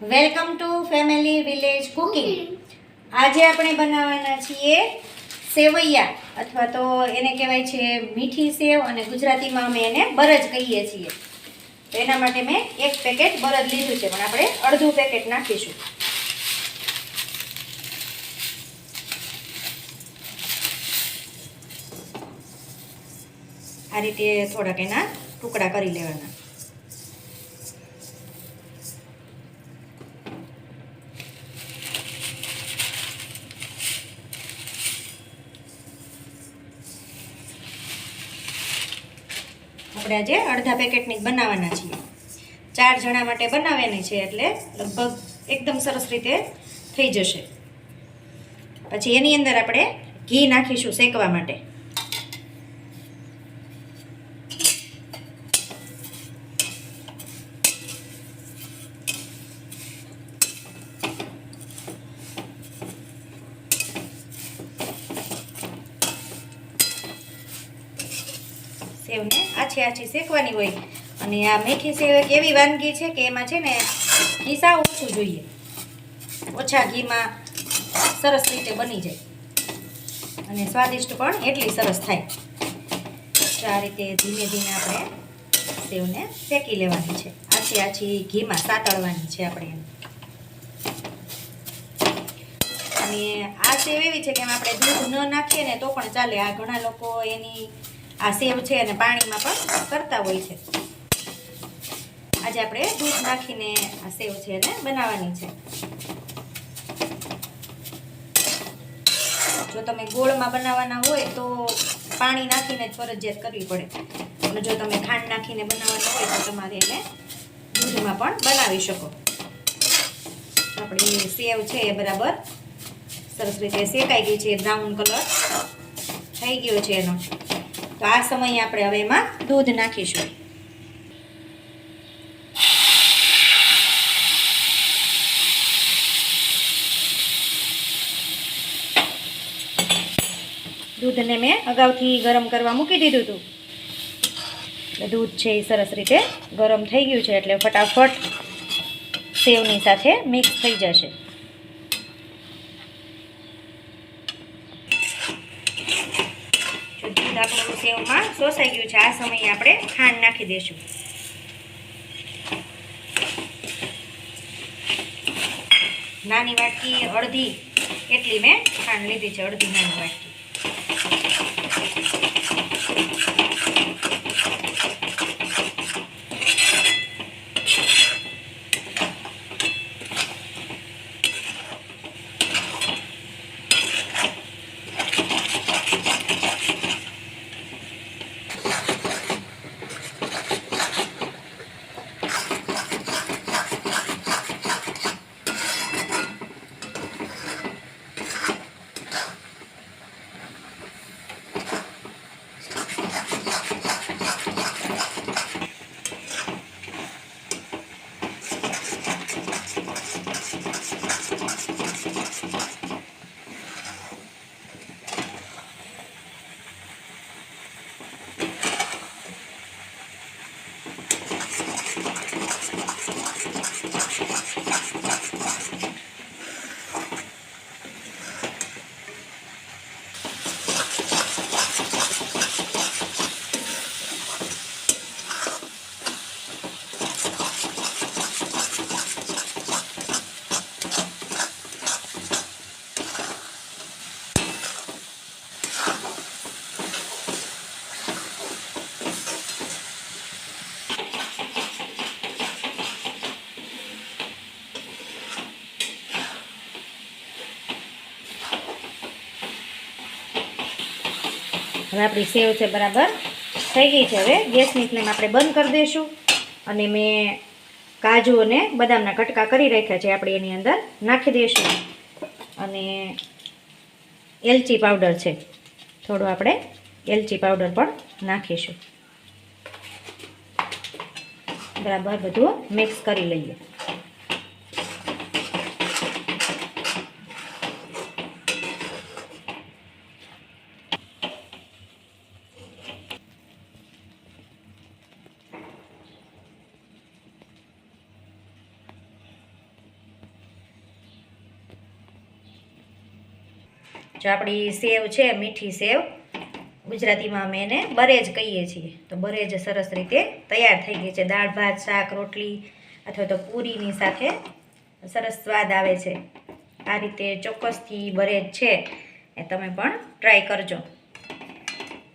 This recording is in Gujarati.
Welcome to family village cooking. આજે આપણે બનાવવાના છીએ સેવૈયા અથવા તો એને કહેવાય છે મીઠી સેવ અને ગુજરાતીમાં અમે એને બરજ કહીએ છીએ. તો એના માટે મેં એક પેકેટ બરજ લીધું છે પણ આપણે અડધું પેકેટ નાખીશું. આ રીતે થોડાક એના ટુકડા કરી લેવાના. આપણે આજે અડધા પેકેટની બનાવવાના છીએ. ચાર જણા માટે બનાવવાની છે એટલે લગભગ એકદમ સરસ રીતે થઈ જશે. પછી એની અંદર આપણે ઘી નાખીશું શેકવા માટે. સેવને આછી આછી શેકવાની હોય. અને આ મીઠી સેવ એક એવી વાનગી છે કે એમાં છે ને ઘી સાવ ઓછું જોઈએ. ઓછા ઘીમાં સરસ રીતે બની જાય. અને સ્વાદિષ્ટ પણ એટલી સરસ થાય. આ રીતે ધીમે ધીમે આપણે સેવને શેકી લેવાની છે. આછી આછી ઘીમાં સાતળવાની છે આપણે એને અને આ સેવ એવી છે કે એમાં આપણે દૂધ ન નાખીએ ને તો પણ ચાલે. આ ઘણા લોકો એની આ સેવ છે અને પાણીમાં પણ કરતા હોય છે. આજે આપણે દૂધ નાખીને આ સેવ છે એને બનાવવાની છે. જો તમે ગોળમાં બનાવવાના હોય તો પાણી નાખીને જ ફરજિયાત કરવી પડે. અને જો તમે ખાંડ નાખીને બનાવવાના હોય તો તમારે એને દૂધમાં પણ બનાવી શકો. આપણી સેવ છે એ બરાબર સરસ રીતે શેકાઈ ગઈ છે, બ્રાઉન કલર. થઈ ગયો છે એનો. તો આ સમયે આપણે હવે એમાં દૂધ નાખીશું. દૂધને મેં અગાઉથી ગરમ કરવા મૂકી દીધું હતું. દૂધ છે એ સરસ રીતે ગરમ થઈ ગયું છે એટલે ફટાફટ સેવની સાથે મિક્સ થઈ જશે. દૂધ આપણું સેવમાં શોષાઈ ગયું છે. આ સમયે આપણે ખાંડ નાખી દઈશું નાની વાટકી અડધી. એટલી મેં ખાંડ લીધી છે. અડધી નાની વાટકી. હવે આપણી સેવ છે બરાબર. થઈ ગઈ છે હવે. ગેસની ફ્લેમ આપણે બંધ કરી દઈશું. અને મેં કાજુ અને બદામના કટકા કરી રાખ્યા છે આપણે એની અંદર નાખી દઈશું. અને એલચી પાવડર છે. થોડો આપણે એલચી પાવડર પણ નાખીશું. બરાબર, બધું મિક્સ કરી લઈએ. જો આપણી સેવ છે, મીઠી સેવ, ગુજરાતીમાં અમે એને બરેજ કહીએ છીએ. તો બરેજ સરસ રીતે તૈયાર થઈ ગઈ છે. દાળ, ભાત, શાક, રોટલી અથવા તો પૂરીની સાથે સરસ સ્વાદ આવે છે. આ રીતે ચોક્કસથી બરેજ છે એ તમે પણ ટ્રાય કરજો.